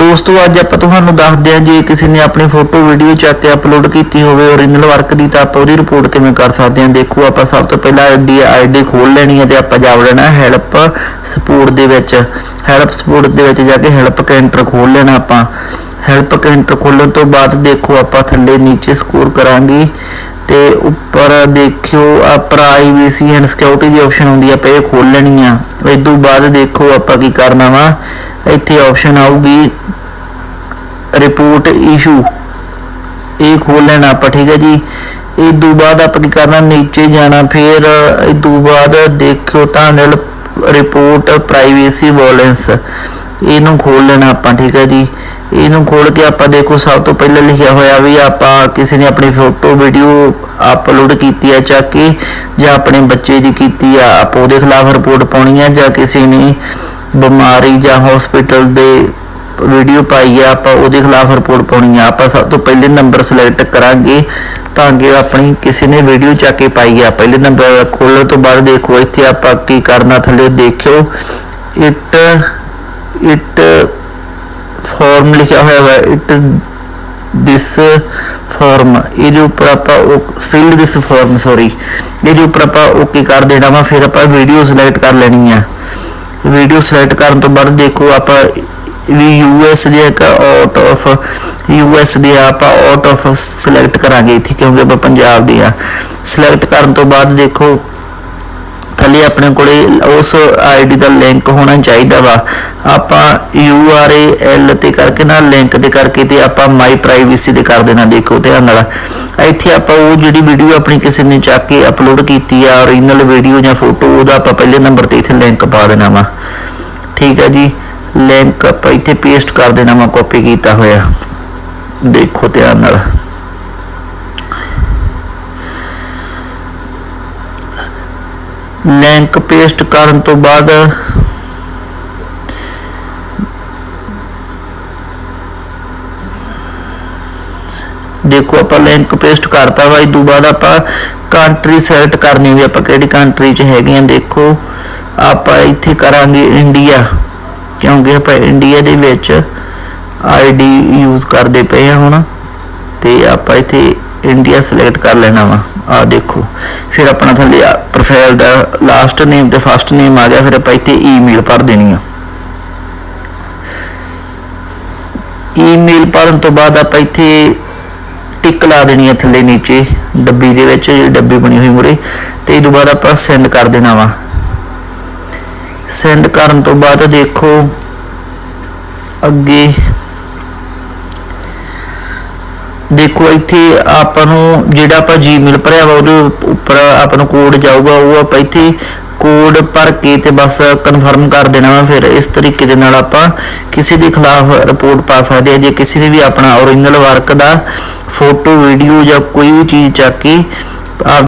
ਦੋਸਤੋ, ਅੱਜ ਆਪਾਂ ਤੁਹਾਨੂੰ ਦੱਸਦੇ ਹਾਂ, ਜੇ ਕਿਸੇ ਨੇ ਆਪਣੀ ਫੋਟੋ, ਵੀਡੀਓ ਚੱਕ ਕੇ ਅਪਲੋਡ ਕੀਤੀ ਹੋਵੇ ਓਰੀਜਨਲ ਵਰਕ ਦੀ, ਤਾਂ ਆਪਾਂ ਉਹਦੀ ਰਿਪੋਰਟ ਕਿਵੇਂ ਕਰ ਸਕਦੇ ਹਾਂ? ਦੇਖੋ, ਆਪਾਂ ਸਭ ਤੋਂ ਪਹਿਲਾਂ ਆਈਡੀ ਆਈਡੀ ਖੋਲ ਲੈਣੀ ਹੈ ਤੇ ਆਪਾਂ ਜਾ ਵੜਨਾ ਹੈਲਪ ਸਪੋਰਟ ਦੇ ਵਿੱਚ। ਹੈਲਪ ਸਪੋਰਟ ਦੇ ਵਿੱਚ ਜਾ ਕੇ ਹੈਲਪ ਕੈਂਟਰ ਖੋਲ ਲੈਣਾ ਆਪਾਂ। ਹੈਲਪ ਕੈਂਟਰ ਖੋਲਣ ਤੋਂ ਬਾਅਦ ਦੇਖੋ, ਆਪਾਂ ਥੱਲੇ ਨੀਚੇ ਸਕੋਰ ਕਰਾਂਗੇ ਤੇ ਉੱਪਰ ਦੇਖਿਓ ਆ ਪ੍ਰਾਈਵੇਸੀ ਐਂਡ ਸਿਕਿਉਰਿਟੀ ਦੀ ਆਪਸ਼ਨ ਹੁੰਦੀ ਆ ਆਪਾਂ ਇਹ ਖੋਲ ਲੈਣੀ ਆ। ਇਸ ਤੋਂ ਬਾਅਦ ਦੇਖੋ, ਆਪਾਂ ਕੀ ਕਰਨਾ ਵਾ? ਇੱਥੇ ਆਪਸ਼ਨ ਆਊਗੀ ਰਿਪੋਰਟ ਇਸ਼ੂ ਇਹ ਖੋਲ ਲੈਣਾ ਆਪਾਂ, ਠੀਕ ਹੈ ਜੀ। ਇਹ ਤੋਂ ਬਾਅਦ ਆਪਾਂ ਕੀ ਕਰਨਾ, ਨੀਚੇ ਜਾਣਾ, ਫਿਰ ਇਹ ਤੋਂ ਬਾਅਦ ਦੇਖਿਓ ਤਾਂ ਨਾਲ ਰਿਪੋਰਟ ਪ੍ਰਾਈਵੇਸੀ ਵਾਇਲੈਂਸ ਇਹਨੂੰ ਖੋਲ ਲੈਣਾ ਆਪਾਂ, ਠੀਕ ਹੈ ਜੀ। ਇਹਨੂੰ ਖੋਲ ਕੇ ਆਪਾਂ ਦੇਖੋ, ਸਭ ਤੋਂ ਪਹਿਲਾਂ ਲਿਖਿਆ ਹੋਇਆ ਵੀ ਆਪਾਂ ਕਿਸੇ ਨੇ ਆਪਣੀ ਫੋਟੋ ਵੀਡੀਓ ਅਪਲੋਡ ਕੀਤੀ ਹੈ ਚੱਕ ਕੇ ਜਾਂ ਆਪਣੇ ਬੱਚੇ ਦੀ ਕੀਤੀ ਆ, ਆਪਾਂ ਉਹਦੇ ਖਿਲਾਫ ਰਿਪੋਰਟ ਪਾਉਣੀ ਹੈ ਜਾਂ ਕਿਸੇ ਨੇ ਬਿਮਾਰੀ ਜਾਂ ਹਸਪੀਟਲ ਦੇ ਵੀਡੀਓ ਪਾਈ ਆ, ਆਪਾਂ ਉਹਦੇ ਖਿਲਾਫ ਰਿਪੋਰਟ ਪਾਉਣੀ ਆ। ਆਪਾਂ ਸਭ ਤੋਂ ਪਹਿਲੇ ਨੰਬਰ ਸਿਲੈਕਟ ਕਰਾਂਗੇ, ਤਾਂ ਕਿ ਆਪਣੀ ਕਿਸੇ ਨੇ ਵੀਡੀਓ ਚੱਕ ਕੇ ਪਾਈ ਆ। ਪਹਿਲੇ ਨੰਬਰ ਖੋਲਣ ਤੋਂ ਬਾਅਦ ਦੇਖੋ, ਇੱਥੇ ਆਪਾਂ ਕੀ ਕਰਨਾ, ਥੱਲੇ ਦੇਖਿਓ। ਇਟ ਇਟ ਫਾਰਮ ਲਿਖਿਆ ਹੋਇਆ ਹੈ ਇਟ ਦਿਸ ਫਾਰਮ ਇਹਦੇ ਉੱਪਰ ਆਪਾਂ ਉਹ ਫਿਲ ਦਿਸ ਫਾਰਮ ਸੌਰੀ ਇਹਦੇ ਉੱਪਰ ਆਪਾਂ ਓਕੇ ਕਰ ਦੇਣਾ ਵਾ, ਫਿਰ ਆਪਾਂ ਵੀਡੀਓ ਸਿਲੈਕਟ ਕਰ ਲੈਣੀ ਆ। ਵੀਡੀਓ ਸਿਲੈਕਟ ਕਰਨ ਤੋਂ ਬਾਅਦ ਦੇਖੋ ਆਪਾਂ ਵੀ ਯੂਐਸ ਦੇ ਇੱਕ ਆਊਟ ਆਫ ਯੂਐਸ ਦੇ ਆਪਾਂ ਆਊਟ ਆਫ ਸਿਲੈਕਟ ਕਰਾਂਗੇ ਇੱਥੇ ਕਿਉਂਕਿ ਆਪਾਂ ਪੰਜਾਬ ਦੇ ਆ ਸਿਲੈਕਟ ਕਰਨ ਤੋਂ ਬਾਅਦ ਦੇਖੋ ਥੱਲੇ ਆਪਣੇ ਕੋਲੇ ਉਸ ਆਈਡੀ ਦਾ ਲਿੰਕ ਹੋਣਾ ਚਾਹੀਦਾ ਵਾ। ਆਪਾਂ URL ਤੇ ਕਰਕੇ ਨਾ ਲਿੰਕ ਤੇ ਕਰਕੇ ਤੇ ਆਪਾਂ ਮਾਈ ਪ੍ਰਾਈਵੇਸੀ ਤੇ ਕਰ ਦੇਣਾ ਦੇਖੋ ਧਿਆਨ ਨਾਲ। ਇੱਥੇ ਆਪਾਂ ਉਹ ਜਿਹੜੀ ਵੀਡੀਓ ਆਪਣੀ ਕਿਸੇ ਨੇ ਚੱਕ ਕੇ ਅਪਲੋਡ ਕੀਤੀ ਆ ਓਰੀਜਨਲ ਵੀਡੀਓ ਜਾਂ ਫੋਟੋ ਉਹਦਾ ਆਪਾਂ ਪਹਿਲੇ ਨੰਬਰ ਤੇ ਇੱਥੇ ਲਿੰਕ ਪਾ ਦੇਣਾ ਵਾ। ਠੀਕ ਹੈ ਜੀ? ਲਿੰਕ ਆਪਾਂ ਇੱਥੇ ਪੇਸਟ ਕਰ ਦੇਣਾ ਵਾ ਕਾਪੀ ਕੀਤਾ ਹੋਇਆ। ਦੇਖੋ ਧਿਆਨ ਨਾਲ। ਲਿੰਕ ਪੇਸਟ ਕਰਨ ਤੋਂ ਬਾਅਦ ਦੇਖੋ ਆਪਾਂ ਲਿੰਕ ਪੇਸਟ ਕਰਤਾ ਵਾ, ਇਸ ਤੋਂ ਬਾਅਦ ਆਪਾਂ ਕੰਟਰੀ ਸਿਲੈਕਟ ਕਰਨੀ ਵੀ ਆਪਾਂ ਕਿਹੜੀ ਕੰਟਰੀ 'ਚ ਹੈਗੇ ਆ, ਦੇਖੋ। ਆਪਾਂ ਇੱਥੇ ਕਰਾਂਗੇ ਇੰਡੀਆ ਕਿਉਂਕਿ ਆਪਾਂ ਇੰਡੀਆ ਦੇ ਵਿੱਚ ਆਈਡੀ ਯੂਜ਼ ਕਰਦੇ ਪਏ ਆ ਹੁਣ, ਤੇ ਆਪਾਂ ਇੱਥੇ ਇੰਡੀਆ ਸਿਲੈਕਟ ਕਰ ਲੈਣਾ ਵਾ। ਆ ਦੇਖੋ। ਫਿਰ ਆਪਣਾ ਥੱਲੇ ਪ੍ਰੋਫਾਈਲ ਦਾ ਲਾਸਟ ਨੇਮ ਤੇ ਫਸਟ ਨੇਮ ਆ ਗਿਆ, ਫਿਰ ਆਪਾਂ ਇੱਥੇ ਈਮੇਲ ਭਰ ਦੇਣੀ ਆ। ਈਮੇਲ ਭਰਨ ਤੋਂ ਬਾਅਦ ਆਪਾਂ ਇੱਥੇ ਟਿਕ ਲਾ ਦੇਣੀ ਹੈ ਥੱਲੇ ਨੀਚੇ, ਡੱਬੀ ਦੇ ਵਿੱਚ, ਜਿਹੜੀ ਡੱਬੀ ਬਣੀ ਹੋਈ ਮੁਰੇ। ਤੇ ਇਹ ਤੋਂ ਬਾਅਦ ਆਪਾਂ ਸੈਂਡ ਕਰ ਦੇਣਾ ਵਾ। ਸੈਂਡ ਕਰਨ ਤੋਂ ਬਾਅਦ ਦੇਖੋ, ਅੱਗੇ ਦੇਖੋ ਇੱਥੇ ਆਪਾਂ ਨੂੰ ਜਿਹੜਾ ਆਪਾਂ ਜੀਮੇਲ ਭਰਿਆ ਵਾ ਉਹਦੇ ਉੱਪਰ ਆਪਾਂ ਨੂੰ ਕੋਡ ਜਾਊਗਾ, ਉਹ ਆਪਾਂ ਇੱਥੇ ਕੋਡ ਭਰ ਕੇ ਤੇ ਬਸ ਕਨਫਰਮ ਕਰ ਦੇਣਾ ਵਾ ਫਿਰ। ਇਸ ਤਰੀਕੇ ਦੇ ਨਾਲ ਆਪਾਂ ਕਿਸੇ ਦੇ ਖਿਲਾਫ ਰਿਪੋਰਟ ਪਾ ਸਕਦੇ ਆ। ਜੇ ਕਿਸੇ ਨੇ ਵੀ ਆਪਣਾ ਓਰੀਜਨਲ ਵਰਕ ਦਾ ਫੋਟੋ ਵੀਡੀਓ ਜਾਂ ਕੋਈ ਵੀ ਚੀਜ਼ ਚੱਕ ਕੇ ਆਪ